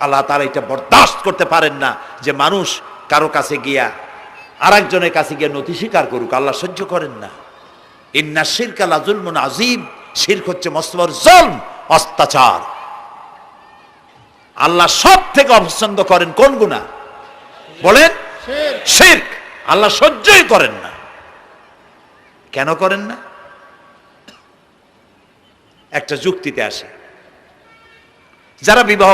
আল্লাহ তারা এটা বরদাস্ত করতে পারেন না যে মানুষ কারও কাছে গিয়া আরেকজনের কাছে গিয়ে নথি স্বীকার করুক, আল্লাহ সহ্য করেন না। ইন্না শিরক আল্লাহ জুলমুন আজিম শিরক হচ্ছে মস্তবর জলম, অত্যাচার। আল্লাহ সব থেকে অপছন্দ করেন কোন গুণা বলেন, শিরক। আল্লাহ সহ্যই করেন না। কেন করেন না? একটা যুক্তিতে আসে। যারা বিবাহ